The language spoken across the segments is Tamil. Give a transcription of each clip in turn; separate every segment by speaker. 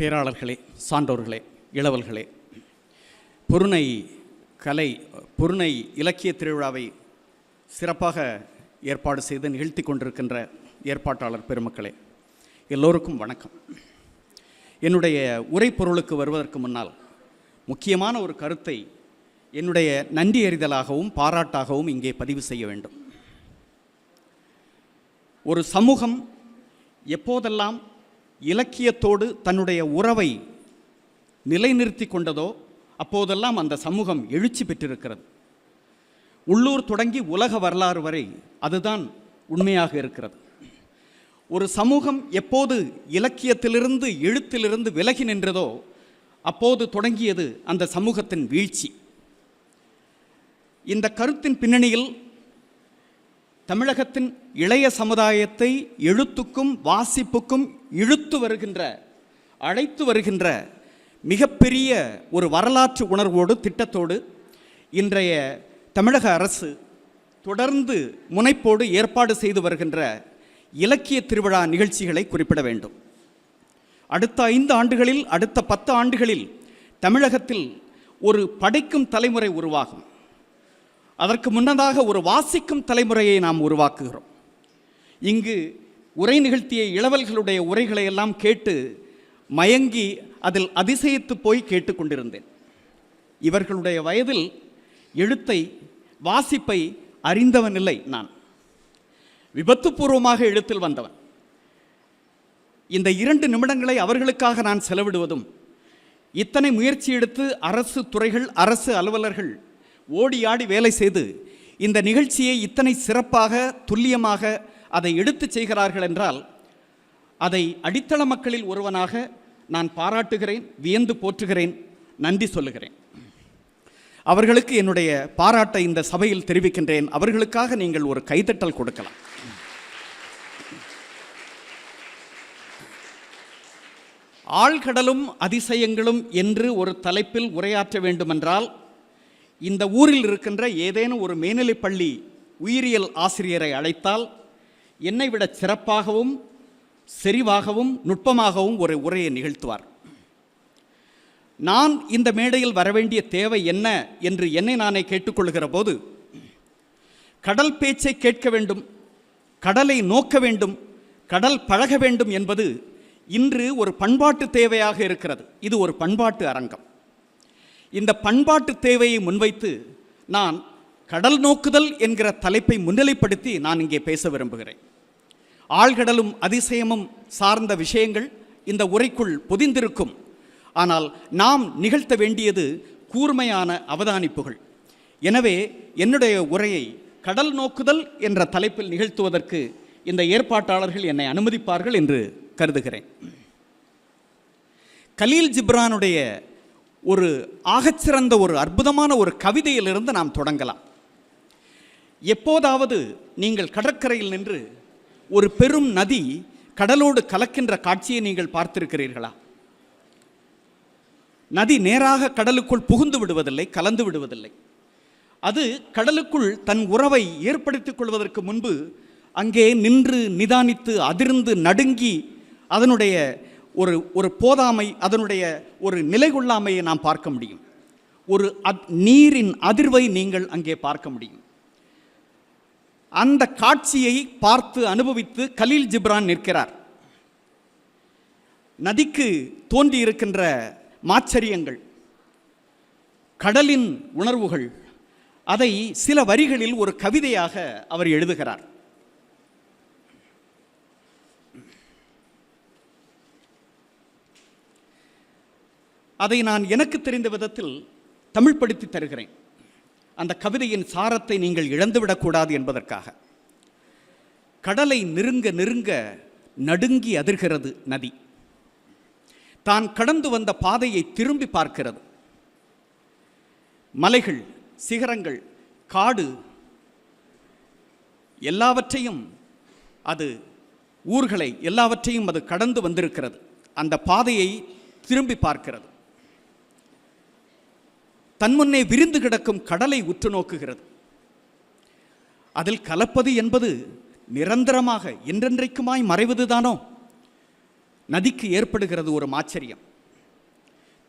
Speaker 1: பேராளர்களே சான்றோர்களே இளவல்களே பொருணை கலை பொருணை இலக்கிய திருவிழாவை சிறப்பாக ஏற்பாடு செய்து நிகழ்த்தி கொண்டிருக்கின்ற ஏற்பாட்டாளர் பெருமக்களே எல்லோருக்கும் வணக்கம் என்னுடைய உரை பொருளுக்கு வருவதற்கு முன்னால் முக்கியமான ஒரு கருத்தை என்னுடைய நன்றி எறிதலாகவும் பாராட்டாகவும் இங்கே பதிவு செய்ய வேண்டும் ஒரு சமூகம் எப்போதெல்லாம் இலக்கியத்தோடு தன்னுடைய உறவை நிலைநிறுத்தி கொண்டதோ அப்போதெல்லாம் அந்த சமூகம் எழுச்சி பெற்றிருக்கிறது உள்ளூர் தொடங்கி உலக வரலாறு வரை அதுதான் உண்மையாக இருக்கிறது ஒரு சமூகம் எப்போது இலக்கியத்திலிருந்து எழுத்திலிருந்து விலகி நின்றதோ அப்போது தொடங்கியது அந்த சமூகத்தின் வீழ்ச்சி இந்த கருத்தின் பின்னணியில் தமிழகத்தின் இளைய சமுதாயத்தை எழுத்துக்கும் வாசிப்புக்கும் இழுத்து வருகின்ற அழைத்து வருகின்ற மிகப்பெரிய ஒரு வரலாற்று உணர்வோடு திட்டத்தோடு இன்றைய தமிழக அரசு தொடர்ந்து முனைப்போடு ஏற்பாடு செய்து வருகின்ற இலக்கிய திருவிழா நிகழ்ச்சிகளை குறிப்பிட வேண்டும் அடுத்த ஐந்து ஆண்டுகளில் அடுத்த பத்து ஆண்டுகளில் தமிழகத்தில் ஒரு படைக்கும் தலைமுறை உருவாகும் அதற்கு முன்னதாக ஒரு வாசிக்கும் தலைமுறையை நாம் உருவாக்குகிறோம் இங்கு உரை நிகழ்த்திய இளவல்களுடைய உரைகளை எல்லாம் கேட்டு மயங்கி அதில் அதிசயித்து போய் கேட்டுக்கொண்டிருந்தேன் இவர்களுடைய வயதில் எழுத்தை வாசிப்பை அறிந்தவன் இல்லை நான் விபத்துப்பூர்வமாக எழுத்தில் வந்தவன் இந்த இரண்டு நிமிடங்களை அவர்களுக்காக நான் செலவிடுவதும் இத்தனை முயற்சி எடுத்து அரசு துறைகள் அரசு அலுவலர்கள் ஓடி ஆடி வேலை செய்து இந்த நிகழ்ச்சியை இத்தனை சிறப்பாக துல்லியமாக அதை எடுத்து செய்கிறார்கள் என்றால் அதை அடித்தள மக்களில் ஒருவனாக நான் பாராட்டுகிறேன் வியந்து போற்றுகிறேன் நன்றி சொல்லுகிறேன் அவர்களுக்கு என்னுடைய பாராட்டை இந்த சபையில் தெரிவிக்கின்றேன் அவர்களுக்காக நீங்கள் ஒரு கைதட்டல் கொடுக்கலாம் ஆழ்கடலும் அதிசயங்களும் என்று ஒரு தலைப்பில் உரையாற்ற வேண்டுமென்றால் இந்த ஊரில் இருக்கின்ற ஏதேனும் ஒரு மேல்நிலைப்பள்ளி உயிரியல் ஆசிரியரை அழைத்தால் என்னை விட சிறப்பாகவும் செறிவாகவும் நுட்பமாகவும் ஒரு உரையை நிகழ்த்துவார் நான் இந்த மேடையில் வரவேண்டிய தேவை என்ன என்று என்னை நானே கேட்டுக்கொள்கிற போது கடல் பேச்சை கேட்க வேண்டும் கடலை நோக்க வேண்டும் கடல் பழக வேண்டும் என்பது இன்று ஒரு பண்பாட்டு தேவையாக இருக்கிறது இது ஒரு பண்பாட்டு அரங்கம் இந்த பண்பாட்டு தேவையை முன்வைத்து நான் கடல் நோக்குதல் என்கிற தலைப்பை முன்னிலைப்படுத்தி நான் இங்கே பேச விரும்புகிறேன் ஆழ்கடலும் அதிசயமும் சார்ந்த விஷயங்கள் இந்த உரைக்குள் பொதிந்திருக்கும் ஆனால் நாம் நிகழ்த்த வேண்டியது கூர்மையான அவதானிப்புகள் எனவே என்னுடைய உரையை கடல் நோக்குதல் என்ற தலைப்பில் நிகழ்த்துவதற்கு இந்த ஏற்பாட்டாளர்கள் என்னை அனுமதிப்பார்கள் என்று கருதுகிறேன் கலீல் ஜிப்ரானுடைய ஒரு ஆகச்சிறந்த ஒரு அற்புதமான ஒரு கவிதையிலிருந்து நாம் தொடங்கலாம் எப்போதாவது நீங்கள் கடற்கரையில் நின்று ஒரு பெரும் நதி கடலோடு கலக்கின்ற காட்சியை நீங்கள் பார்த்திருக்கிறீர்களா நதி நேராக கடலுக்குள் புகுந்து விடுவதில்லை கலந்து விடுவதில்லை அது கடலுக்குள் தன் உறவை ஏற்படுத்திக் கொள்வதற்கு முன்பு அங்கே நின்று நிதானித்து அதிர்ந்து நடுங்கி அதனுடைய ஒரு ஒரு போதாமை அதனுடைய ஒரு நிலை கொள்ளாமையை நாம் பார்க்க முடியும் ஒரு அத் நீரின் அதிர்வை நீங்கள் அங்கே பார்க்க முடியும் அந்த காட்சியை பார்த்து அனுபவித்து கலீல் ஜிப்ரான் நிற்கிறார் நதிக்கு தோன்றி இருக்கின்ற மாச்சரியங்கள் கடலின் உணர்வுகள் அதை சில வரிகளில் ஒரு கவிதையாக அவர் எழுதுகிறார் அதை நான் எனக்கு தெரிந்த விதத்தில் தமிழ் படித்து தருகிறேன் அந்த கவிதையின் சாரத்தை நீங்கள் இழந்துவிடக்கூடாது என்பதற்காக கடலை நெருங்க நெருங்க நடுங்கி அதிர்கிறது நதி தான் கடந்து வந்த பாதையை திரும்பி பார்க்கிறது மலைகள் சிகரங்கள் காடு எல்லாவற்றையும் அது ஊர்களை எல்லாவற்றையும் அது கடந்து வந்திருக்கிறது அந்த பாதையை திரும்பி பார்க்கிறது தன் முன்னே விரிந்து கிடக்கும் கடலை உற்று நோக்குகிறது அதில் கலப்பது என்பது நிரந்தரமாக என்றென்றைக்குமாய் மறைவதுதானோ நதிக்கு ஏற்படுகிறது ஒரு மாச்சரியம்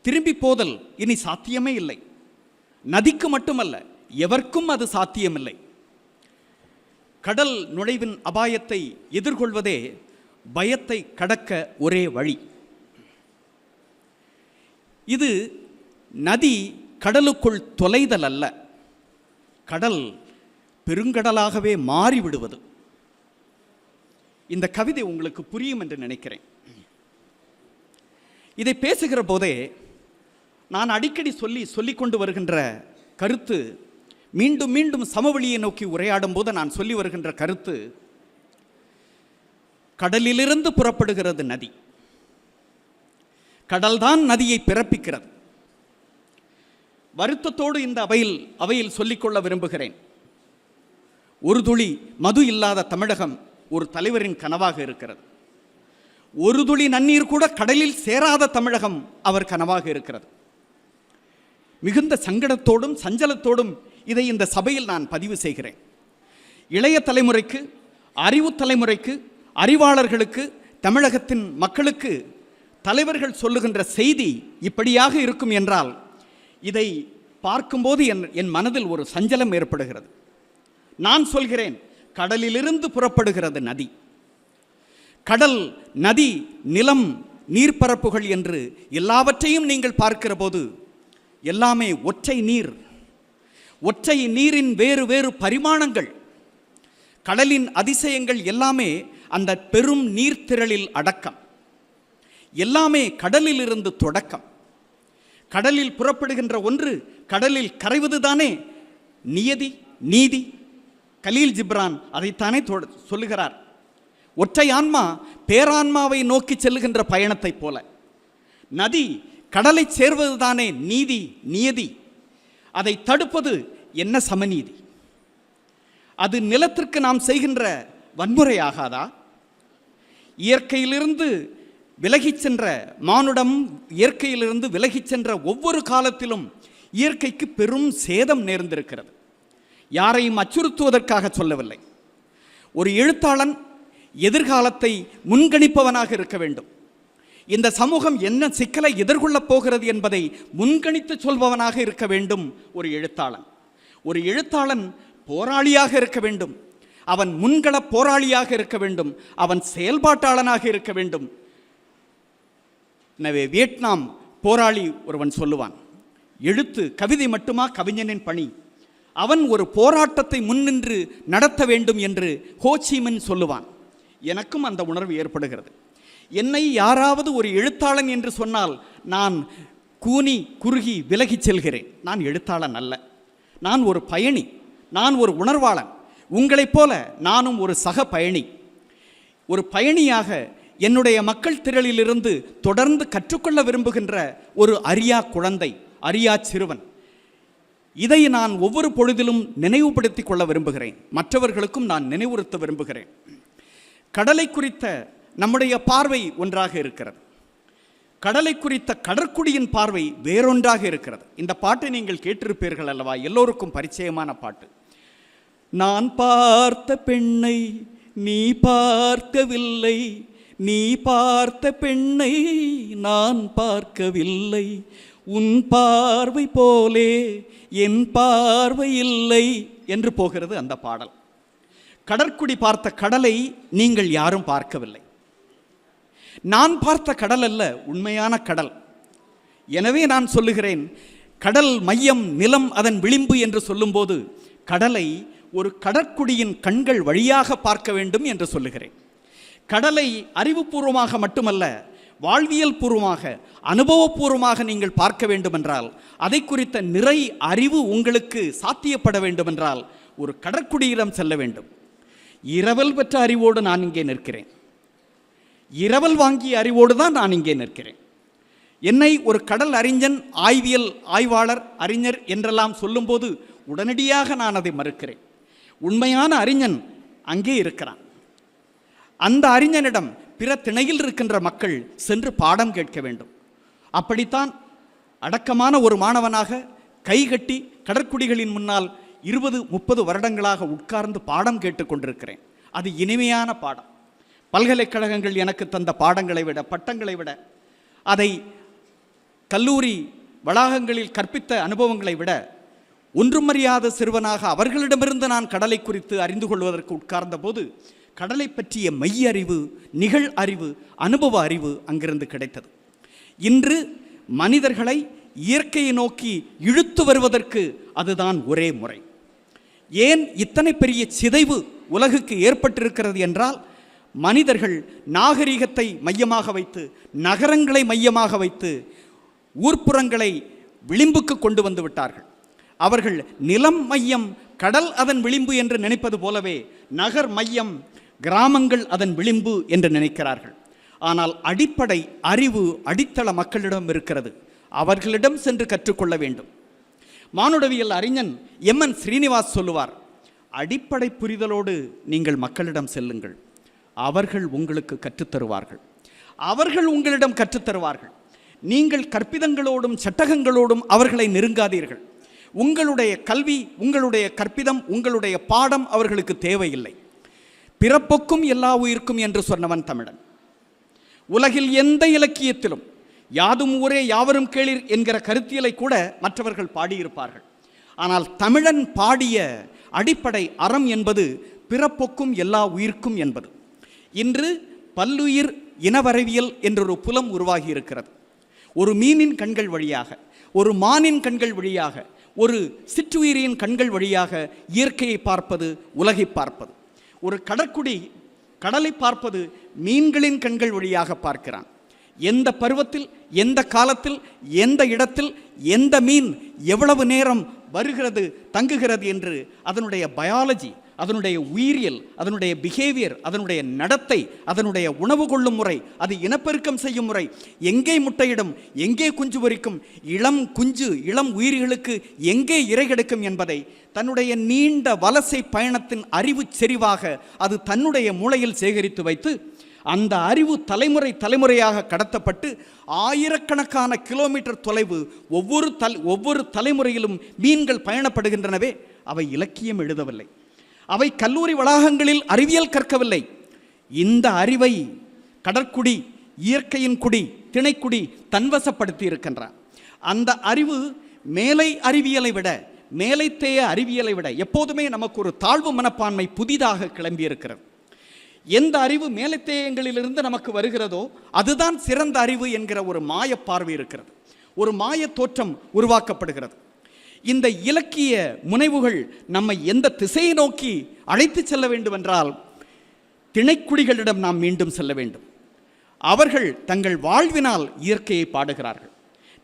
Speaker 1: திரும்பி போதல் இனி சாத்தியமே இல்லை நதிக்கு மட்டுமல்ல எவர்க்கும் அது சாத்தியமில்லை கடல் நுழைவின் அபாயத்தை எதிர்கொள்வதே பயத்தை கடக்க ஒரே வழி இது நதி கடலுக்குள் தொலைதல் அல்ல கடல் பெருங்கடலாகவே மாறிவிடுவது இந்த கவிதை உங்களுக்கு புரியும் என்று நினைக்கிறேன் இதை பேசுகிற போதே நான் அடிக்கடி சொல்லி சொல்லிக்கொண்டு வருகின்ற கருத்து மீண்டும் மீண்டும் சமவெளியை நோக்கி உரையாடும் போது நான் சொல்லி வருகின்ற கருத்து கடலிலிருந்து புறப்படுகிறது நதி கடல்தான் நதியை பிறப்பிக்கிறது வருத்தத்தோடு இந்த அவையில் அவையில் சொல்லிக்கொள்ள விரும்புகிறேன் ஒரு துளி மது இல்லாத தமிழகம் ஒரு தலைவரின் கனவாக இருக்கிறது ஒரு துளி நன்னீர் கூட கடலில் சேராத தமிழகம் அவர் கனவாக இருக்கிறது மிகுந்த சங்கடத்தோடும் சஞ்சலத்தோடும் இதை இந்த சபையில் நான் பதிவு செய்கிறேன் இளைய தலைமுறைக்கு அறிவு தலைமுறைக்கு அறிவாளர்களுக்கு தமிழகத்தின் மக்களுக்கு தலைவர்கள் சொல்லுகின்ற செய்தி இப்படியாக இருக்கும் என்றால் இதை பார்க்கும்போது என் என் மனதில் ஒரு சஞ்சலம் ஏற்படுகிறது நான் சொல்கிறேன் கடலிலிருந்து புறப்படுகிறது நதி கடல் நதி நிலம் நீர்ப்பரப்புகள் என்று எல்லாவற்றையும் நீங்கள் பார்க்கிற போது எல்லாமே ஒற்றை நீர் ஒற்றை நீரின் வேறு வேறு பரிமாணங்கள் கடலின் அதிசயங்கள் எல்லாமே அந்த பெரும் நீர்த்திரளில் அடக்கம் எல்லாமே கடலிலிருந்து தொடக்கம் கடலில் புறப்படுகின்ற ஒன்று கடலில் கரைவதுதானே நியதி நீதி கலீல் ஜிப்ரான் அதைத்தானே சொல்லுகிறார் ஒற்றை ஆன்மா பேரான்மாவை நோக்கி செல்லுகின்ற பயணத்தைப் போல நதி கடலை சேர்வதுதானே நீதி நியதி அதை தடுப்பது என்ன சமநீதி அது நிலத்திற்கு நாம் செய்கின்ற வன்முறை ஆகாதா இயற்கையிலிருந்து விலகிச் சென்ற மானுடம் இயற்கையிலிருந்து விலகிச் சென்ற ஒவ்வொரு காலத்திலும் இயற்கைக்கு பெரும் சேதம் நேர்ந்திருக்கிறது யாரையும் அச்சுறுத்துவதற்காக சொல்லவில்லை ஒரு எழுத்தாளன் எதிர்காலத்தை முன்கணிப்பவனாக இருக்க வேண்டும் இந்த சமூகம் என்ன சிக்கலை எதிர்கொள்ளப் போகிறது என்பதை முன்கணித்து சொல்பவனாக இருக்க வேண்டும் ஒரு எழுத்தாளன் ஒரு எழுத்தாளன் போராளியாக இருக்க வேண்டும் அவன் முன்கள போராளியாக இருக்க வேண்டும் அவன் செயல்பாட்டாளனாக இருக்க வேண்டும் எனவே வியட்நாம் போராளி ஒருவன் சொல்லுவான் எழுத்து கவிதை மட்டுமா கவிஞனின் பணி அவன் ஒரு போராட்டத்தை முன்னின்று நடத்த வேண்டும் என்று ஹோச்சிமின் சொல்லுவான் எனக்கும் அந்த உணர்வு ஏற்படுகிறது என்னை யாராவது ஒரு எழுத்தாளன் என்று சொன்னால் நான் கூனி குறுகி விலகிச் செல்கிறேன் நான் எழுத்தாளன் அல்ல நான் ஒரு பயணி நான் ஒரு உணர்வாளன் உங்களைப் போல நானும் ஒரு சக பயணி ஒரு பயணியாக என்னுடைய மக்கள் திரளிலிருந்து தொடர்ந்து கற்றுக்கொள்ள விரும்புகின்ற ஒரு அரியா குழந்தை அரியா சிறுவன் இதை நான் ஒவ்வொரு பொழுதிலும் நினைவுபடுத்திக் கொள்ள விரும்புகிறேன் மற்றவர்களுக்கும் நான் நினைவுறுத்த விரும்புகிறேன் கடலை குறித்த நம்முடைய பார்வை ஒன்றாக இருக்கிறது கடலை குறித்த கடற்குடியின் பார்வை வேறொன்றாக இருக்கிறது இந்த பாட்டை நீங்கள் கேட்டிருப்பீர்கள் அல்லவா எல்லோருக்கும் பரிச்சயமான பாட்டு நான் பார்த்த பெண்ணை நீ பார்க்கவில்லை நீ பார்த்த பெண்ணை நான் பார்க்கவில்லை உன் பார்வை போலே என் பார்வை இல்லை என்று போகிறது அந்த பாடல் கடற்குடி பார்த்த கடலை நீங்கள் யாரும் பார்க்கவில்லை நான் பார்த்த கடல் அல்ல உண்மையான கடல் எனவே நான் சொல்லுகிறேன் கடல் மையம் நிலம் அதன் விளிம்பு என்று சொல்லும்போது கடலை ஒரு கடற்குடியின் கண்கள் வழியாக பார்க்க வேண்டும் என்று சொல்லுகிறேன் கடலை அறிவுபூர்வமாக மட்டுமல்ல வாழ்வியல் பூர்வமாக அனுபவபூர்வமாக நீங்கள் பார்க்க வேண்டுமென்றால் அதை குறித்த நிறை அறிவு உங்களுக்கு சாத்தியப்பட வேண்டுமென்றால் ஒரு கடற்குடியிடம் செல்ல வேண்டும் இரவல் பெற்ற அறிவோடு நான் இங்கே நிற்கிறேன் இரவல் வாங்கிய அறிவோடு தான் நான் இங்கே நிற்கிறேன் என்னை ஒரு கடல் அறிஞன் ஆய்வியல் ஆய்வாளர் அறிஞர் என்றெல்லாம் சொல்லும்போது உடனடியாக நான் அதை மறுக்கிறேன் உண்மையான அறிஞன் அங்கே இருக்கிறான் அந்த அறிஞனிடம் பிற திணையில் இருக்கின்ற மக்கள் சென்று பாடம் கேட்க வேண்டும் அப்படித்தான் அடக்கமான ஒரு மாணவனாக கைகட்டி கடற்குடிகளின் முன்னால் இருபது முப்பது வருடங்களாக உட்கார்ந்து பாடம் கேட்டுக்கொண்டிருக்கிறேன் அது இனிமையான பாடம் பல்கலைக்கழகங்கள் எனக்கு தந்த பாடங்களை விட பட்டங்களை விட அதை கல்லூரி வளாகங்களில் கற்பித்த அனுபவங்களை விட ஒன்றுமறியாத சிறுவனாக அவர்களிடமிருந்து நான் கடலை குறித்து அறிந்து கொள்வதற்கு உட்கார்ந்த போது கடலை பற்றிய மெய் அறிவு நிகழ் அறிவு அனுபவ அறிவு அங்கிருந்து கிடைத்தது இன்று மனிதர்களை இயற்கையை நோக்கி இழுத்து வருவதற்கு அதுதான் ஒரே முறை ஏன் இத்தனை பெரிய சிதைவு உலகுக்கு ஏற்பட்டிருக்கிறது என்றால் மனிதர்கள் நாகரிகத்தை மையமாக வைத்து நகரங்களை மையமாக வைத்து ஊர்ப்புறங்களை விளிம்புக்கு கொண்டு வந்து விட்டார்கள் அவர்கள் நிலம் மையம் கடல் அதன் விளிம்பு என்று நினைப்பது போலவே நகர் மையம் கிராமங்கள் அதன் விளிம்பு என்று நினைக்கிறார்கள் ஆனால் அடிப்படை அறிவு அடித்தள மக்களிடம் இருக்கிறது அவர்களிடம் சென்று கற்றுக்கொள்ள வேண்டும் மானுடவியல் அறிஞன் எம் என் ஸ்ரீனிவாஸ் சொல்லுவார் அடிப்படை புரிதலோடு நீங்கள் மக்களிடம் செல்லுங்கள் அவர்கள் உங்களுக்கு கற்றுத்தருவார்கள் அவர்கள் உங்களிடம் கற்றுத்தருவார்கள் நீங்கள் கற்பிதங்களோடும் சட்டகங்களோடும் அவர்களை நெருங்காதீர்கள் உங்களுடைய கல்வி உங்களுடைய கற்பிதம் உங்களுடைய பாடம் அவர்களுக்கு தேவையில்லை பிறப்புக்கும் எல்லா உயிருக்கும் என்று சொன்னவன் தமிழன் உலகில் எந்த இலக்கியத்திலும் யாதும் ஊரே யாவரும் கேளிர் என்கிற கருத்தியலை கூட மற்றவர்கள் பாடியிருப்பார்கள் ஆனால் தமிழன் பாடிய அடிப்படை அறம் என்பது பிறப்புக்கும் எல்லா உயிர்க்கும் என்பது இன்று பல்லுயிர் இனவரவியல் என்றொரு புலம் உருவாகி இருக்கிறது ஒரு மீனின் கண்கள் வழியாக ஒரு மானின் கண்கள் வழியாக ஒரு சிற்றுயிரியின் கண்கள் வழியாக இயற்கையை பார்ப்பது உலகை பார்ப்பது ஒரு கடற்குடி கடலை பார்ப்பது மீன்களின் கண்கள் வழியாக பார்க்கிறான் எந்த பருவத்தில் எந்த காலத்தில் எந்த இடத்தில் எந்த மீன் எவ்வளவு நேரம் வருகிறது தங்குகிறது என்று அதனுடைய பயாலஜி அதனுடைய உயிரியல் அதனுடைய பிஹேவியர் அதனுடைய நடத்தை அதனுடைய உணவு கொள்ளும் முறை அது இனப்பெருக்கம் செய்யும் முறை எங்கே முட்டையிடும் எங்கே குஞ்சு பொறிக்கும் இளம் குஞ்சு இளம் உயிர்களுக்கு எங்கே இறைகெடுக்கும் என்பதை தன்னுடைய நீண்ட வலசை பயணத்தின் அறிவு செறிவாக அது தன்னுடைய மூளையில் சேகரித்து வைத்து அந்த அறிவு தலைமுறை தலைமுறையாக கடத்தப்பட்டு ஆயிரக்கணக்கான கிலோமீட்டர் தொலைவு ஒவ்வொரு தல் ஒவ்வொரு தலைமுறையிலும் மீன்கள் பயணப்படுகின்றனவே அவை இலக்கியம் எழுதவில்லை அவை கல்லூரி வளாகங்களில் அறிவியல் கற்கவில்லை இந்த அறிவை கடற்குடி இயற்கையின் குடி திணைக்குடி தன்வசப்படுத்தி இருக்கின்றான் அந்த அறிவு மேலை அறிவியலை விட மேலைத்தேய அறிவியலை விட எப்போதுமே நமக்கு ஒரு தாழ்வு மனப்பான்மை புதிதாக கிளம்பியிருக்கிறது எந்த அறிவு மேலத்தேயங்களிலிருந்து நமக்கு வருகிறதோ அதுதான் சிறந்த அறிவு என்கிற ஒரு மாய பார்வை இருக்கிறது ஒரு மாய தோற்றம் உருவாக்கப்படுகிறது இந்த இலக்கிய முனைவுகள் நம்மை எந்த திசையை நோக்கி அழைத்து செல்ல வேண்டும் என்றால் திணைக்குடிகளிடம் நாம் மீண்டும் செல்ல வேண்டும் அவர்கள் தங்கள் வாழ்வினால் இயற்கையை பாடுகிறார்கள்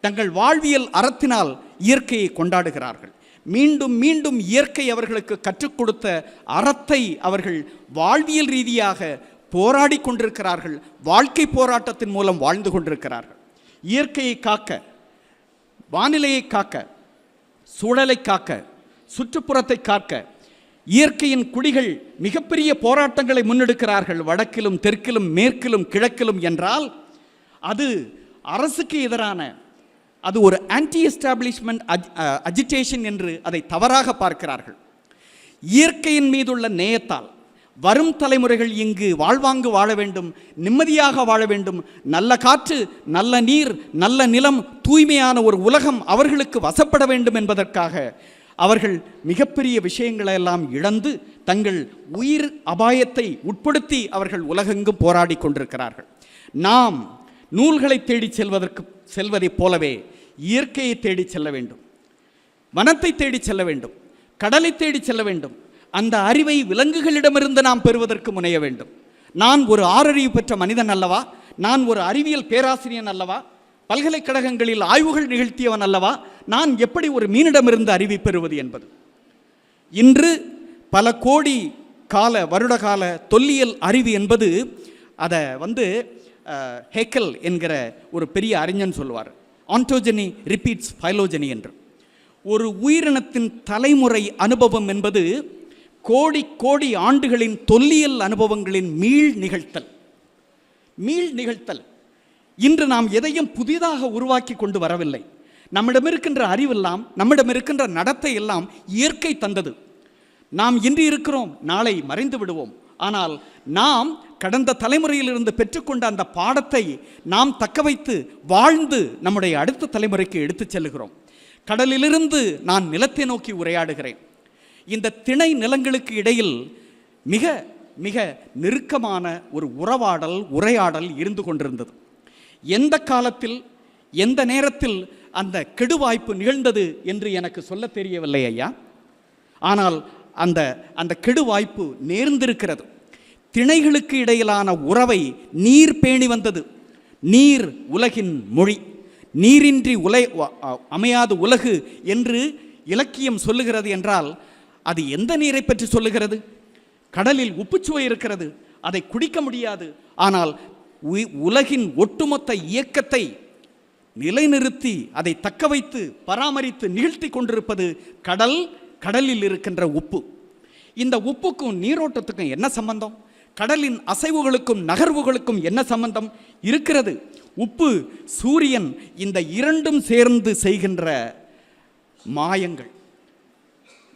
Speaker 1: தங்கள் வாழ்வியல் அறத்தினால் இயற்கையை கொண்டாடுகிறார்கள் மீண்டும் மீண்டும் இயற்கை அவர்களுக்கு கற்றுக் கொடுத்த அறத்தை அவர்கள் வாழ்வியல் ரீதியாக போராடி கொண்டிருக்கிறார்கள் வாழ்க்கை போராட்டத்தின் மூலம் வாழ்ந்து கொண்டிருக்கிறார்கள் இயற்கையை காக்க வானிலையை காக்க சூழலை காக்க சுற்றுப்புறத்தை காக்க இயற்கையின் குடிகள் மிகப்பெரிய போராட்டங்களை முன்னெடுக்கிறார்கள் வடக்கிலும் தெற்கிலும் மேற்கிலும் கிழக்கிலும் என்றால் அது அரசுக்கு எதிரான அது ஒரு ஆன்டி எஸ்டாப்ளிஷ்மெண்ட் அஜிடேஷன் என்று அதை தவறாக பார்க்கிறார்கள் இயற்கையின் மீதுள்ள நேயத்தால் வரும் தலைமுறைகள் இங்கு வாழ்வாங்கு வாழ வேண்டும் நிம்மதியாக வாழ வேண்டும் நல்ல காற்று நல்ல நீர் நல்ல நிலம் தூய்மையான ஒரு உலகம் அவர்களுக்கு வசப்பட வேண்டும் என்பதற்காக அவர்கள் மிகப்பெரிய விஷயங்களை எல்லாம் இழந்து தங்கள் உயிர் அபாயத்தை உட்படுத்தி அவர்கள் உலகெங்கும் போராடி கொண்டிருக்கிறார்கள் நாம் நூல்களை தேடி செல்வதற்கு செல்வதைப் போலவே இயற்கையை தேடி செல்ல வேண்டும் வனத்தை தேடி செல்ல வேண்டும் கடலை தேடி செல்ல வேண்டும் அந்த அறிவை விலங்குகளிடமிருந்து நாம் பெறுவதற்கு முனைய வேண்டும் நான் ஒரு ஆறறிவு பெற்ற மனிதன் அல்லவா நான் ஒரு அறிவியல் பேராசிரியன் அல்லவா பல்கலைக்கழகங்களில் ஆய்வுகள் நிகழ்த்தியவன் அல்லவா நான் எப்படி ஒரு மீனிடமிருந்து அறிவை பெறுவது என்பது இன்று பல கோடி கால வருடகால தொல்லியல் அறிவு என்பது அதை வந்து ஹேக்கல் என்கிற ஒரு பெரிய அறிஞன் சொல்வார் ஆன்டோஜெனி ரிப்பீட்ஸ் ஃபைலோஜெனி என்று ஒரு உயிரினத்தின் தலைமுறை அனுபவம் என்பது கோடி கோடி ஆண்டுகளின் தொல்லியல் அனுபவங்களின் மீள் நிகழ்த்தல் மீள் நிகழ்த்தல் இன்று நாம் எதையும் புதிதாக உருவாக்கி கொண்டு வரவில்லை நம்மிடம் இருக்கின்ற அறிவெல்லாம் நம்மிடம் இருக்கின்ற நடத்தை எல்லாம் இயற்கை தந்தது நாம் இன்று இருக்கிறோம் நாளை மறைந்து விடுவோம் ஆனால் நாம் கடந்த தலைமுறையிலிருந்து பெற்றுக்கொண்ட அந்த பாடத்தை நாம் தக்க வைத்து வாழ்ந்து நம்முடைய அடுத்த தலைமுறைக்கு எடுத்துச் செல்கிறோம் கடலிலிருந்து நான் நிலத்தை நோக்கி உரையாடுகிறேன் இந்த திணை நிலங்களுக்கு இடையில் மிக மிக நெருக்கமான ஒரு உறவாடல் உரையாடல் இருந்து கொண்டிருந்தது எந்த காலத்தில் எந்த நேரத்தில் அந்த கெடுவாய்ப்பு நிகழ்ந்தது என்று எனக்கு சொல்ல தெரியவில்லை ஐயா ஆனால் அந்த அந்த கெடுவாய்ப்பு நேர்ந்திருக்கிறது திணைகளுக்கு இடையிலான உறவை நீர் பேணி வந்தது நீர் உலகின் மொழி நீரின்றி உலை அமையாது உலகு என்று இலக்கியம் சொல்லுகிறது என்றால் அது எந்த நீரை பற்றி சொல்லுகிறது கடலில் உப்புச்சுவை இருக்கிறது அதை குடிக்க முடியாது ஆனால் உலகின் ஒட்டுமொத்த இயக்கத்தை நிலைநிறுத்தி அதை தக்க வைத்து பராமரித்து நிகழ்த்தி கொண்டிருப்பது கடல் கடலில் இருக்கின்ற உப்பு இந்த உப்புக்கும் நீரோட்டத்துக்கும் என்ன சம்பந்தம் கடலின் அசைவுகளுக்கும் நகர்வுகளுக்கும் என்ன சம்பந்தம் இருக்கிறது உப்பு சூரியன் இந்த இரண்டும் சேர்ந்து செய்கின்ற மாயங்கள்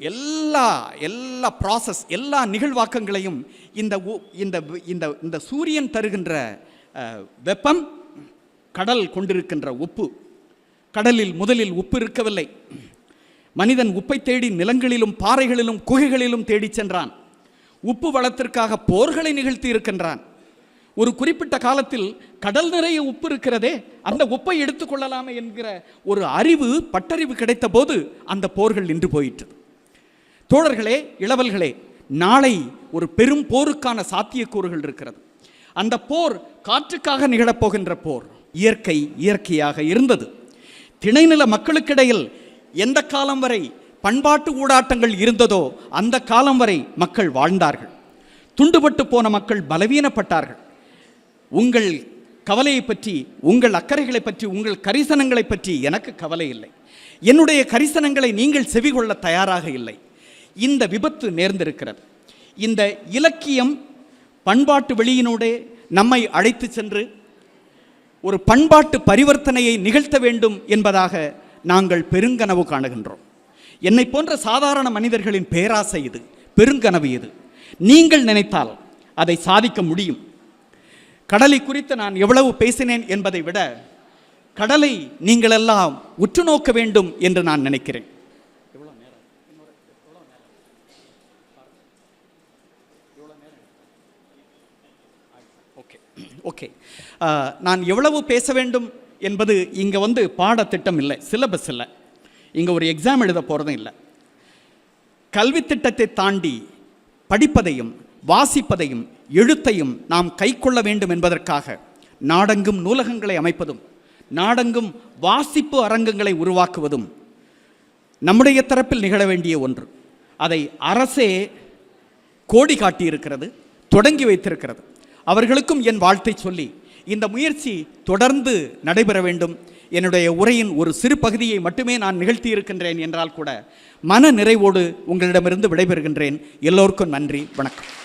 Speaker 1: எல்லா எல்லா ப்ராசஸ் எல்லா நிகழ்வாக்கங்களையும் இந்த இந்த இந்த இந்த சூரியன் தருகின்ற வெப்பம் கடல் கொண்டிருக்கின்ற உப்பு கடலில் முதலில் உப்பு இருக்கவில்லை மனிதன் உப்பை தேடி நிலங்களிலும் பாறைகளிலும் குகைகளிலும் தேடிச் சென்றான் உப்பு வளத்திற்காக போர்களை நிகழ்த்தி இருக்கின்றான் ஒரு குறிப்பிட்ட காலத்தில் கடல் நிறைய உப்பு இருக்கிறதே அந்த உப்பை எடுத்துக்கொள்ளலாமே என்கிற ஒரு அறிவு பட்டறிவு கிடைத்த போது அந்த போர்கள் நின்று போயிற்று தோழர்களே இளவல்களே நாளை ஒரு பெரும் போருக்கான சாத்தியக்கூறுகள் இருக்கிறது அந்த போர் காற்றுக்காக நிகழப்போகின்ற போர் இயற்கை இயற்கையாக இருந்தது திணைநில மக்களுக்கிடையில் எந்த காலம் வரை பண்பாட்டு ஊடாட்டங்கள் இருந்ததோ அந்த காலம் வரை மக்கள் வாழ்ந்தார்கள் துண்டுபட்டு போன மக்கள் பலவீனப்பட்டார்கள் உங்கள் கவலையை பற்றி உங்கள் அக்கறைகளை பற்றி உங்கள் கரிசனங்களை பற்றி எனக்கு கவலை இல்லை என்னுடைய கரிசனங்களை நீங்கள் செவிகொள்ள தயாராக இல்லை இந்த விபத்து நேர்ந்திருக்கிறது இந்த இலக்கியம் பண்பாட்டு வெளியினோடே நம்மை அழைத்து சென்று ஒரு பண்பாட்டு பரிவர்த்தனையை நிகழ்த்த வேண்டும் என்பதாக நாங்கள் பெருங்கனவு காணுகின்றோம் என்னை போன்ற சாதாரண மனிதர்களின் பேராசை இது பெருங்கனவு இது நீங்கள் நினைத்தால் அதை சாதிக்க முடியும் கடலை குறித்து நான் எவ்வளவு பேசினேன் என்பதை விட கடலை நீங்களெல்லாம் உற்று நோக்க வேண்டும் என்று நான் நினைக்கிறேன் ஓகே uh, நான் எவ்வளவு பேச வேண்டும் என்பது இங்கே வந்து பாடத்திட்டம் இல்லை சிலபஸ் இல்லை இங்கே ஒரு எக்ஸாம் எழுத போகிறதும் இல்லை கல்வி திட்டத்தை தாண்டி படிப்பதையும் வாசிப்பதையும் எழுத்தையும் நாம் கை கொள்ள வேண்டும் என்பதற்காக நாடெங்கும் நூலகங்களை அமைப்பதும் நாடெங்கும் வாசிப்பு அரங்கங்களை உருவாக்குவதும் நம்முடைய தரப்பில் நிகழ வேண்டிய ஒன்று அதை அரசே கோடி காட்டியிருக்கிறது தொடங்கி வைத்திருக்கிறது அவர்களுக்கும் என் வாழ்த்தை சொல்லி இந்த முயற்சி தொடர்ந்து நடைபெற வேண்டும் என்னுடைய உரையின் ஒரு சிறு பகுதியை மட்டுமே நான் நிகழ்த்தியிருக்கின்றேன் என்றால் கூட மன நிறைவோடு உங்களிடமிருந்து விடைபெறுகின்றேன் எல்லோருக்கும் நன்றி வணக்கம்